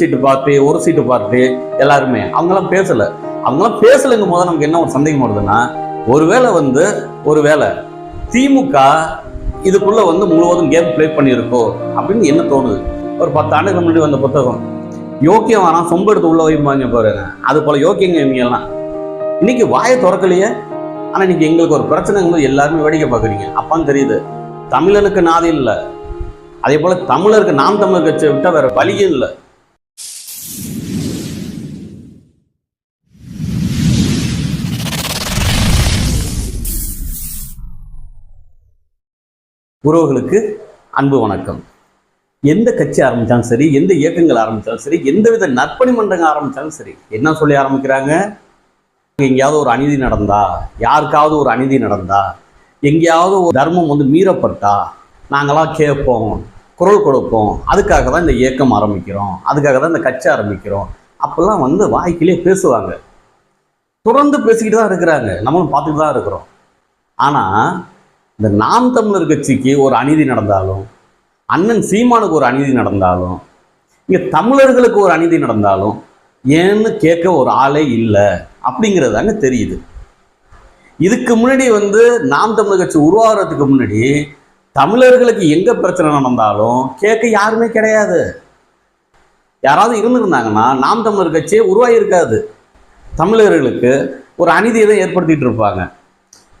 சீட்டு பார்த்து ஒரு சீட்டு பார்த்து எல்லாருமே அவங்களாம் பேசல. அவங்களாம் பேசலைங்கும் போது நமக்கு என்ன ஒரு சந்தேகம் வருதுன்னா ஒருவேளை வந்து ஒருவேளை திமுக இதுக்குள்ள வந்து முழுவதும் கேம் ப்ளே பண்ணியிருக்கோ அப்படின்னு என்ன தோணுது? ஒரு பத்து ஆண்டுக்கு முன்னாடி வந்த புத்தகம். யோக்கியம் வேணாம் சொம்பு எடுத்து உள்ள வைப்பாங்க பாருங்க அது போல யோக்கியங்க இவங்க எல்லாம் இன்னைக்கு வாயை திறக்கலையே? ஆனா இன்னைக்கு எங்களுக்கு ஒரு பிரச்சனைங்க எல்லாருமே வேடிக்கை பார்க்குறீங்க. அப்பான்னு தெரியுது. தமிழனுக்கு நாதி இல்லை. அதே போல தமிழருக்கு நாம் தமிழர் கட்சியை விட்டா வேற வழியும் இல்லை. உறவுகளுக்கு அன்பு வணக்கம். எந்த கட்சி ஆரம்பித்தாலும் சரி எந்த இயக்கங்கள் ஆரம்பித்தாலும் சரி எந்த வித நற்பணி மன்றங்கள் ஆரம்பித்தாலும் சரி என்ன சொல்லி ஆரம்பிக்கிறாங்க? எங்கேயாவது ஒரு அநீதி நடந்தா யாருக்காவது ஒரு அநீதி நடந்தா எங்கேயாவது ஒரு தர்மம் வந்து மீறப்பட்டா நாங்களாம் கேட்போம் குரல் கொடுப்போம் அதுக்காக தான் இந்த இயக்கம் ஆரம்பிக்கிறோம் அதுக்காக தான் இந்த கட்சி ஆரம்பிக்கிறோம் அப்போல்லாம் வந்து வாய்க்கிலே பேசுவாங்க. தொடர்ந்து பேசிக்கிட்டு தான் இருக்கிறாங்க. நம்மளும் பார்த்துட்டு தான் இருக்கிறோம். ஆனால் இந்த நாம் தமிழர் கட்சிக்கு ஒரு அநீதி நடந்தாலும் அண்ணன் சீமானுக்கு ஒரு அநீதி நடந்தாலும் இங்கே தமிழர்களுக்கு ஒரு அநீதி நடந்தாலும் ஏன்னு கேட்க ஒரு ஆளே இல்லை அப்படிங்கிறது தாங்க தெரியுது. இதுக்கு முன்னாடி வந்து நாம் தமிழர் கட்சி உருவாகிறதுக்கு முன்னாடி தமிழர்களுக்கு எங்கே பிரச்சனை நடந்தாலும் கேட்க யாருமே கிடையாது. யாராவது இருந்திருந்தாங்கன்னா நாம் தமிழர் கட்சியே உருவாகியிருக்காது தமிழர்களுக்கு ஒரு அநீதியை தான் ஏற்படுத்திகிட்டு இருப்பாங்க.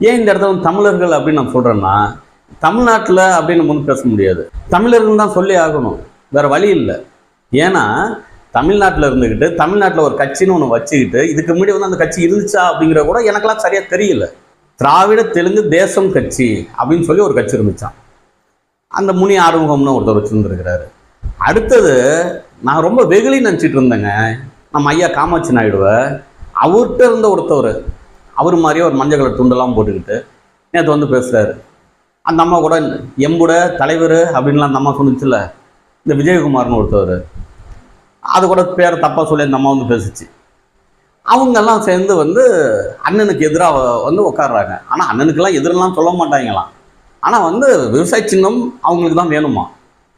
ஏன் இந்த இடத்துல தமிழர்கள் அப்படின்னு நான் சொல்கிறேன்னா தமிழ்நாட்டில் அப்படின்னு நம்ம பேச முடியாது. தமிழர்கள் தான் சொல்லி ஆகணும். வேற வழி இல்லை. ஏன்னா தமிழ்நாட்டில் இருந்துக்கிட்டு தமிழ்நாட்டில் ஒரு கட்சின்னு ஒன்று வச்சுக்கிட்டு இதுக்கு முன்னாடி வந்து அந்த கட்சி இருந்துச்சா அப்படிங்கிற கூட எனக்கெல்லாம் சரியாக தெரியல. திராவிட தெலுங்கு தேசம் கட்சி அப்படின்னு சொல்லி ஒரு கட்சி இருந்துச்சான் அந்த முனி ஆறுமுகம்னு ஒருத்தர் வச்சுருந்துருக்கிறாரு. அடுத்தது நான் ரொம்ப வெகுளி நினச்சிட்டு இருந்தேங்க. நம்ம ஐயா காமாட்சி நாயுடுவை அவர்கிட்ட இருந்த ஒருத்தவர். அவர் மாதிரியே ஒரு மஞ்சள் கலர் துண்டெல்லாம் போட்டுக்கிட்டு நேற்று வந்து பேசுகிறாரு அந்த அம்மா கூட எம்புட தலைவர் அப்படின்லாம் அந்த அம்மா சொன்னிச்சுல இந்த விஜயகுமார்னு ஒருத்தவர். அது கூட பேரை தப்பாக சொல்லி அந்த அம்மா வந்து பேசுச்சு. அவங்கெல்லாம் சேர்ந்து வந்து அண்ணனுக்கு எதிராக வந்து உட்காடுறாங்க ஆனால் அண்ணனுக்கெல்லாம் எதிரெல்லாம் சொல்ல மாட்டாங்களாம். ஆனால் வந்து விவசாய சின்னம் அவங்களுக்கு தான் வேணுமா?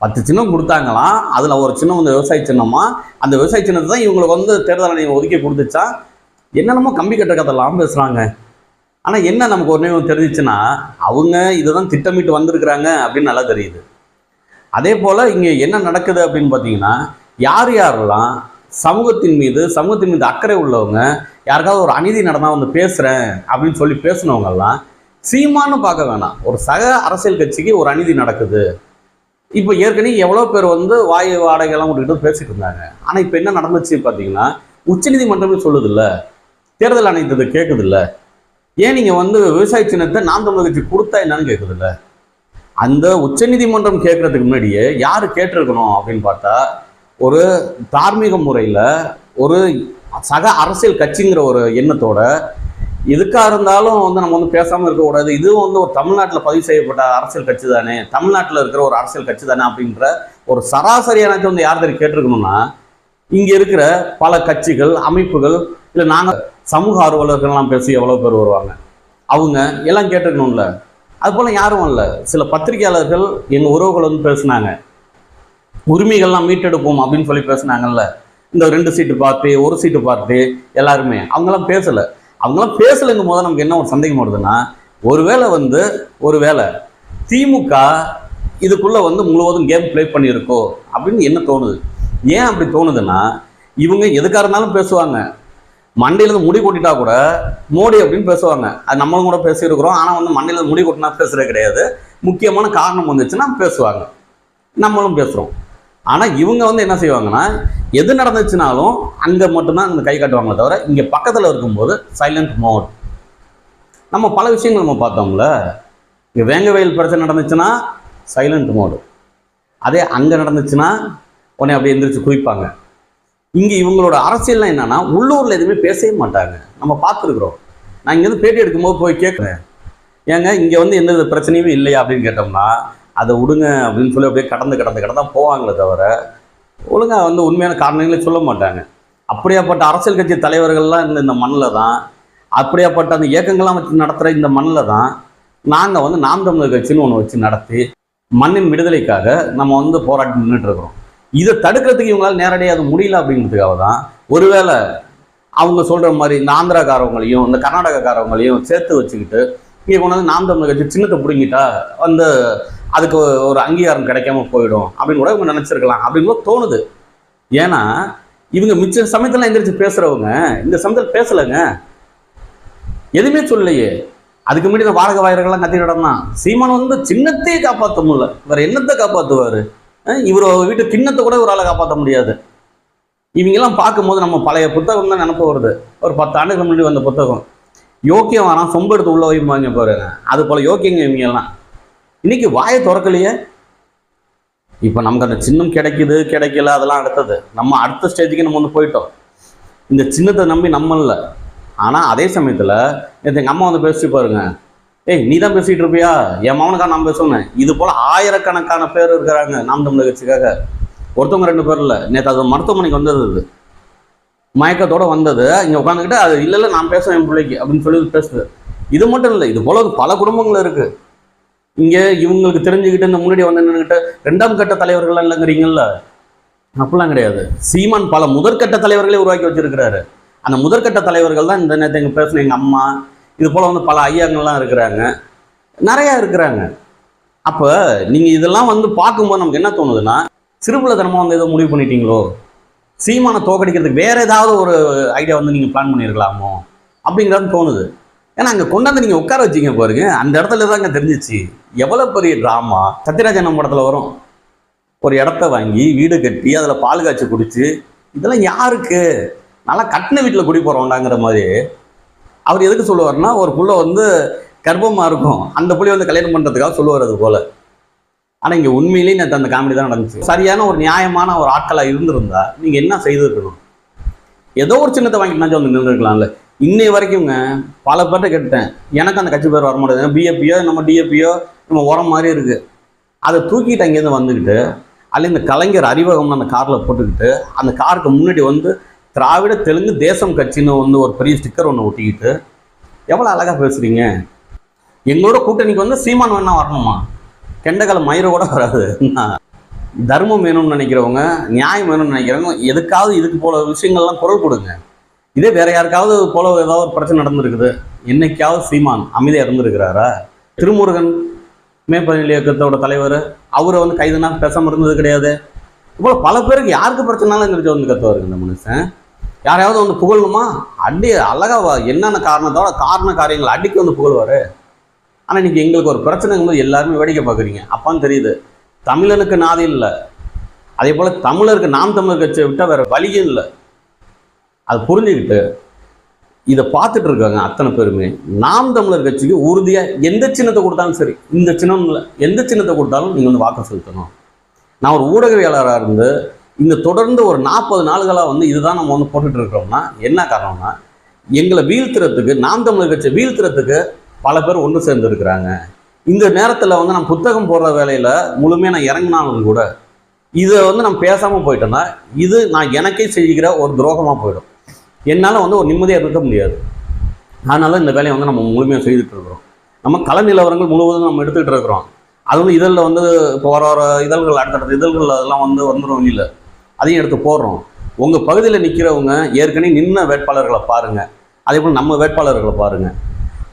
பத்து சின்னம் கொடுத்தாங்களாம். அதில் ஒரு சின்னம் வந்து விவசாய சின்னமா? அந்த விவசாய சின்னத்தை தான் இவங்களுக்கு வந்து தேர்தல் ஆணையம் ஒதுக்கி கொடுத்துச்சா? என்னென்னமோ கம்பி கட்ட கதைலாம் பேசுகிறாங்க ஆனால் என்ன நமக்கு ஒன்றே தெரிஞ்சிச்சுன்னா அவங்க இதை தான் திட்டமிட்டு வந்திருக்கிறாங்க அப்படின்னு நல்லா தெரியுது. அதே போல் இங்கே என்ன நடக்குது அப்படின்னு பார்த்தீங்கன்னா யார் யாரெல்லாம் சமூகத்தின் மீது சமூகத்தின் மீது அக்கறை உள்ளவங்க யாருக்காவது ஒரு அநீதி நடந்தால் வந்து பேசுகிறேன் அப்படின்னு சொல்லி பேசுனவங்கெல்லாம் சீமானு பார்க்க வேணாம். ஒரு சக அரசியல் கட்சிக்கு ஒரு அநீதி நடக்குது. இப்போ ஏற்கனவே எவ்வளோ பேர் வந்து வாய் வாடகைலாம் கொடுத்துட்டு பேசிட்டு இருந்தாங்க. ஆனால் இப்போ என்ன நடந்துச்சு பார்த்தீங்கன்னா உச்சநீதிமன்றமே சொல்லுதில்ல. தேர்தல் ஆணையத்தை கேட்குதில்ல ஏன் நீங்கள் வந்து விவசாய சின்னத்தை நாம் தமிழக கட்சி கொடுத்தா என்னன்னு கேட்குதில்ல அந்த உச்சநீதிமன்றம் கேட்கறதுக்கு முன்னாடியே யார் கேட்டிருக்கணும் அப்படின்னு பார்த்தா ஒரு தார்மீக முறையில் ஒரு சக அரசியல் கட்சிங்கிற ஒரு எண்ணத்தோட எதுக்காக இருந்தாலும் வந்து நம்ம வந்து பேசாமல் இருக்கக்கூடாது இதுவும் வந்து ஒரு தமிழ்நாட்டில் பதிவு செய்யப்பட்ட அரசியல் கட்சி தானே. தமிழ்நாட்டில் இருக்கிற ஒரு அரசியல் கட்சி தானே அப்படின்ற ஒரு சராசரி வந்து யார் தெரியும் கேட்டிருக்கணும்னா இங்கே இருக்கிற பல கட்சிகள் அமைப்புகள் இல்லை நாங்கள் சமூக ஆர்வலர்கள்லாம் பேசி எவ்வளோ பேர் வருவாங்க? அவங்க எல்லாம் கேட்டுக்கணும்ல. அது போல் யாரும் இல்லை. சில பத்திரிகையாளர்கள் எங்கள் உறவுகள் வந்து பேசுனாங்க. உரிமைகள்லாம் மீட்டெடுப்போம் அப்படின்னு சொல்லி பேசுனாங்கல்ல. இந்த ரெண்டு சீட்டு பார்த்து ஒரு சீட்டு பார்த்து எல்லாருமே. அவங்களாம் பேசலை. அவங்களாம் பேசலைங்கும் போது நமக்கு என்ன ஒரு சந்தேகம் வருதுன்னா ஒருவேளை வந்து ஒருவேளை திமுக இதுக்குள்ளே வந்து முழுவதும் கேம் ப்ளே பண்ணியிருக்கோ அப்படின்னு என்ன தோணுது? ஏன் அப்படி தோணுதுன்னா இவங்க எதுக்காக இருந்தாலும் பேசுவாங்க. மண்டையிலேருந்து முடி கொட்டிட்டா கூட மோடி அப்படின்னு பேசுவாங்க. அது நம்மளும் கூட பேசியிருக்கிறோம். ஆனால் வந்து மண்டையில முடி கொட்டினா பேசுறது கிடையாது. முக்கியமான காரணம் வந்துச்சுன்னா பேசுவாங்க. நம்மளும் பேசுகிறோம் ஆனால் இவங்க வந்து என்ன செய்வாங்கன்னா எது நடந்துச்சுனாலும் அங்கே மட்டும்தான் இந்த கை காட்டுவாங்களே தவிர இங்கே பக்கத்தில் இருக்கும்போது சைலண்ட் மோட் நம்ம பல விஷயங்கள் நம்ம பார்த்தோம்ல. இங்கே வேங்க வயல் பிரச்சனை நடந்துச்சுன்னா சைலண்ட் மோடு அதே அங்கே நடந்துச்சுன்னா உடனே அப்படியே எந்திரிச்சு குவிப்பாங்க. இங்கே இவங்களோட அரசியல்லாம் என்னன்னா உள்ளூரில் எதுவுமே பேசவே மாட்டாங்க. நம்ம பார்த்துருக்குறோம். நான் இங்கேருந்து பேட்டி எடுக்கும்போது போய் கேட்குறேன் ஏங்க இங்கே வந்து எந்த பிரச்சனையுமே இல்லையா அப்படின்னு கேட்டோம்னா அதை விடுங்க அப்படின்னு சொல்லி அப்படியே கடந்து கடந்து கடந்தா போவாங்களே தவிர ஒழுங்காக வந்து உண்மையான காரணங்களே சொல்ல மாட்டாங்க. அப்படியாப்பட்ட அரசியல் கட்சி தலைவர்கள்லாம் இந்த இந்த மண்ணில் தான் அப்படியாப்பட்ட அந்த இயக்கங்கள்லாம் வச்சு நடத்துகிற இந்த மண்ணில் தான் நாங்கள் வந்து நாம் தமிழர் கட்சின்னு ஒன்று வச்சு நடத்தி மண்ணின் விடுதலைக்காக நம்ம வந்து போராட்டம் நின்றுட்டு இருக்கிறோம். இதை தடுக்கிறதுக்கு இவங்களால நேரடியாக அது முடியல அப்படிங்கிறதுக்காக தான் ஒருவேளை அவங்க சொல்கிற மாதிரி இந்த ஆந்திராக்காரவங்களையும் இந்த கர்நாடகக்காரவங்களையும் சேர்த்து வச்சுக்கிட்டு இங்கே கொண்டு வந்து நாம் தமிழ் கட்சி சின்னத்தை பிடுங்கிட்டா அந்த அதுக்கு ஒரு அங்கீகாரம் கிடைக்காம போயிடும் அப்படின்னு கூட இவங்க நினச்சிருக்கலாம் அப்படின்னு கூட தோணுது. ஏன்னா இவங்க மிச்ச சமயத்தில் எந்திரிச்சு பேசுகிறவங்க இந்த சமயத்தில் பேசலைங்க. எதுவுமே சொல்லலையே. அதுக்கு முன்னாடி இந்த வாடகை வாயிர்கள்லாம் கத்திரிடம் தான். சீமான் வந்து சின்னத்தையே காப்பாற்ற முடியல. வேற என்னத்தை காப்பாற்றுவார் இவர் வீட்டு கிண்ணத்தை கூட இவரால் காப்பாற்ற முடியாது. இவங்கெல்லாம் பார்க்கும்போது நம்ம பழைய புத்தகம் தான் நினப்பு வருது. ஒரு பத்து ஆண்டுகள் முன்னாடி வந்த புத்தகம். யோக்கியம் வரான் சொம்பு எடுத்து உள்ள வைப்பாங்க பாருங்க அது போல யோக்கியங்க இவங்கெல்லாம். இன்னைக்கு வாயை திறக்கலையே? இப்போ நமக்கு அந்த சின்னம் கிடைக்குது கிடைக்கல அதெல்லாம் அடுத்தது. நம்ம அடுத்த ஸ்டேஜுக்கு நம்ம வந்து போயிட்டோம். இந்த சின்னத்தை நம்பி நம்ம இல்லை. ஆனால் அதே சமயத்தில் நேற்று எங்கள் அம்மா வந்து பேசிட்டு பாருங்க. ஏய் நீ தான் பேசிட்டு இருப்பியா? என் மவனுக்கா நான் பேசுவேன் இது போல் ஆயிரக்கணக்கான பேர் இருக்கிறாங்க நாம் தமிழர் கட்சிக்காக. ஒருத்தவங்க ரெண்டு பேர் இல்லை. நேற்று அது மருத்துவமனைக்கு வந்தது அது. மயக்கத்தோடு வந்தது. இங்கே உட்காந்துக்கிட்டு அது இல்லை இல்லை நான் பேசுவேன் என் பிள்ளைக்கு அப்படின்னு சொல்லி பேசுது. இது மட்டும் இல்லை இது போல பல குடும்பங்கள் இருக்கு. இங்கே இவங்களுக்கு தெரிஞ்சுக்கிட்டு இந்த முன்னாடி வந்து நின்றுக்கிட்டு ரெண்டாம் கட்ட தலைவர்கள்லாம் இல்லைங்கிறீங்கல்ல? அப்படிலாம் கிடையாது. சீமான் பல முதற்கட்ட தலைவர்களே உருவாக்கி வச்சிருக்கிறாரு. அந்த முதற்கட்ட தலைவர்கள் தான் இந்த நேரத்தை எங்கள் பேசின எங்கள் அம்மா இது போல் வந்து பல ஐயாங்கள்லாம் இருக்கிறாங்க. நிறையா இருக்கிறாங்க. அப்போ நீங்கள் இதெல்லாம் வந்து பார்க்கும்போது நமக்கு என்ன தோணுதுன்னா சிறுபுலத்தனமாக வந்து ஏதோ முடிவு பண்ணிட்டீங்களோ? சீமானை தோக்கடிக்கிறதுக்கு வேறு ஏதாவது ஒரு ஐடியா வந்து நீங்கள் பிளான் பண்ணியிருக்கலாமோ அப்படிங்கிறது தோணுது. ஏன்னா அங்கே கொண்டாந்து நீங்கள் உட்கார வச்சீங்க பாருங்க அந்த இடத்துல தாங்க தெரிஞ்சிச்சு. எவ்வளோ பெரிய ட்ராமா சத்யராஜன் படத்தில் வரும். ஒரு இடத்த வாங்கி வீடு கட்டி அதில் பால் காய்ச்சி குடிச்சு இதெல்லாம் யாருக்கு? நல்லா கட்டின வீட்டில் குடி போகிறோண்டாங்கிற மாதிரி. அவர் எதுக்கு சொல்லுவார்னா ஒரு புள்ள வந்து கர்ப்பமாக இருக்கும் அந்த புள்ளி வந்து கல்யாணம் பண்ணுறதுக்காக சொல்லுவார் அது போல். ஆனால் இங்கே உண்மையிலேயே நேற்று அந்த காமெடி தான் நடந்துச்சு. சரியான ஒரு நியாயமான ஒரு ஆட்களாக இருந்திருந்தா நீங்கள் என்ன செய்திருக்கணும் ஏதோ ஒரு சின்னத்தை வாங்கிட்டுனாச்சும் வந்து நின்றுருக்கலாம்ல. இன்னை வரைக்குங்க பல பேர்ட்ட கேட்டேன் எனக்கு அந்த கட்சி பேர் வர மாட்டேங்குது பிஏபியோ நம்ம டிஏபியோ நம்ம உரம் மாதிரி இருக்குது அதை தூக்கிட்டு அங்கேருந்து வந்துக்கிட்டு அதில் இந்த கலைஞர் அறிவகம்னு அந்த காரில் போட்டுக்கிட்டு அந்த காருக்கு முன்னாடி வந்து திராவிட தெலுங்கு தேசம் கட்சின்னு வந்து ஒரு பெரிய ஸ்டிக்கர் ஒன்று ஒட்டிக்கிட்டு எவ்வளோ அழகாக பேசுகிறீங்க எங்களோட கூட்டணிக்கு வந்து சீமான் வேணா வரணுமா? கெண்டகல மயிறு கூட வராது. தர்மம் வேணும்னு நினைக்கிறவங்க நியாயம் வேணும்னு நினைக்கிறவங்க எதுக்காவது இதுக்கு போல விஷயங்கள்லாம் குரல் கொடுங்க. இதே வேற யாருக்காவது போல ஏதாவது ஒரு பிரச்சனை நடந்திருக்குது என்னைக்காவது சீமான் அமைதியாக இருந்திருக்கிறாரா? திருமுருகன் மேற்பதில் இயக்கத்தோட தலைவர் அவரை வந்து கைதுனா பேசாமல் இருந்தது கிடையாது. இப்போ பல பேருக்கு யாருக்கு பிரச்சனாலும் எங்களுக்கு வந்து கத்துவாருங்க இந்த மனுஷன். யாரையாவது வந்து புகழணுமா அடி அழகாக வா- என்னென்ன காரணத்தோட காரண காரியங்கள் அடிக்க வந்து புகழ்வார்? ஆனால் இன்றைக்கி எங்களுக்கு ஒரு பிரச்சனைங்கும்போது எல்லாருமே வேடிக்கை பார்க்குறீங்க. அப்பான்னு தெரியுது. தமிழனுக்கு நாதி இல்லை. அதே போல் தமிழருக்கு நாம் தமிழர் கட்சியை விட்டால் வேறு வழியும் இல்லை. அது புரிஞ்சுக்கிட்டு இதை பார்த்துட்டு இருக்காங்க அத்தனை பேருமே. நாம் தமிழர் கட்சிக்கு உறுதியாக எந்த சின்னத்தை கொடுத்தாலும் சரி இந்த சின்னம் இல்லை. எந்த சின்னத்தை கொடுத்தாலும் நீங்கள் வந்து வாக்கு செலுத்தணும். நான் ஒரு ஊடகவியலாளராக இருந்து இந்த தொடர்ந்து ஒரு நாற்பது நாள்களாக வந்து இதுதான் நம்ம வந்து போட்டுட்டு இருக்கிறோம்னா என்ன காரணம்னா எங்களை வீழ்த்துறதுக்கு நாம் தமிழர் கட்சி வீழ்த்துறதுக்கு பல பேர் ஒன்று சேர்ந்துருக்கிறாங்க. இந்த நேரத்தில் வந்து நான் புத்தகம் போடுற வேலையில் முழுமையாக நான் இறங்கினாலும் கூட இதை வந்து நம்ம பேசாமல் போயிட்டோம்னா இது நான் எனக்கே செய்கிற ஒரு துரோகமாக போயிடும். என்னால் வந்து ஒரு நிம்மதியாக இருக்க முடியாது. அதனால இந்த வேலையை வந்து நம்ம முழுமையாக செய்துட்டு இருக்கிறோம். நம்ம கல நிலவரங்கள் முழுவதும் நம்ம எடுத்துக்கிட்டு இருக்கிறோம். அது வந்து இதழில் வந்து இப்போ வர வர இதழ்கள் அடுத்தடுத்த இதழ்கள் அதெல்லாம் வந்து வந்துடும் இல்லை. அதையும் எடுத்து போடுறோம். உங்கள் பகுதியில் நிற்கிறவங்க ஏற்கனவே நின்ன வேட்பாளர்களை பாருங்கள் அதே போல் நம்ம வேட்பாளர்களை பாருங்கள்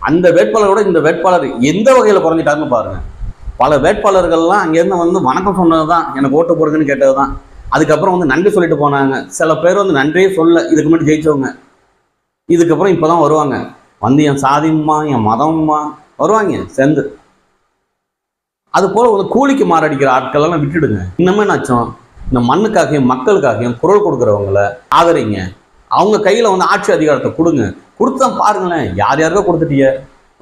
அந்த வேட்பாளரோட இந்த வேட்பாளர் எந்த வகையில் குறைஞ்சிட்டாருன்னு பாருங்கள் பல வேட்பாளர்கள்லாம் அங்கேருந்து வந்து வணக்கம் சொன்னது தான் எனக்கு ஓட்டு போடுங்கன்னு கேட்டது தான் அதுக்கப்புறம் வந்து நன்றி சொல்லிட்டு போனாங்க. சில பேர் வந்து நன்றியே சொல்ல இதுக்கு முன்னாடி ஜெயிச்சவங்க. இதுக்கப்புறம் இப்போ தான் வருவாங்க. வந்து என் சாதியுமா என் மதமுமா வருவாங்க சேர்ந்து. அது போல் ஒரு கூலிக்கு மாரடிக்கிற ஆட்களெல்லாம் விட்டுடுங்க. இன்னமே என்னாச்சும் இந்த மண்ணுக்காகவும் மக்களுக்காகவும் குரல் கொடுக்குறவங்கள ஆதரிங்க. அவங்க கையில் வந்து ஆட்சி அதிகாரத்தை கொடுங்க. கொடுத்தா பாருங்களேன் யார் யாருக்கோ கொடுத்துட்டீங்க.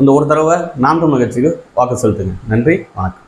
இந்த ஒரு தடவை நாம் தமிழ் கட்சிக்கு வாக்கு செலுத்துங்க. நன்றி வணக்கம்.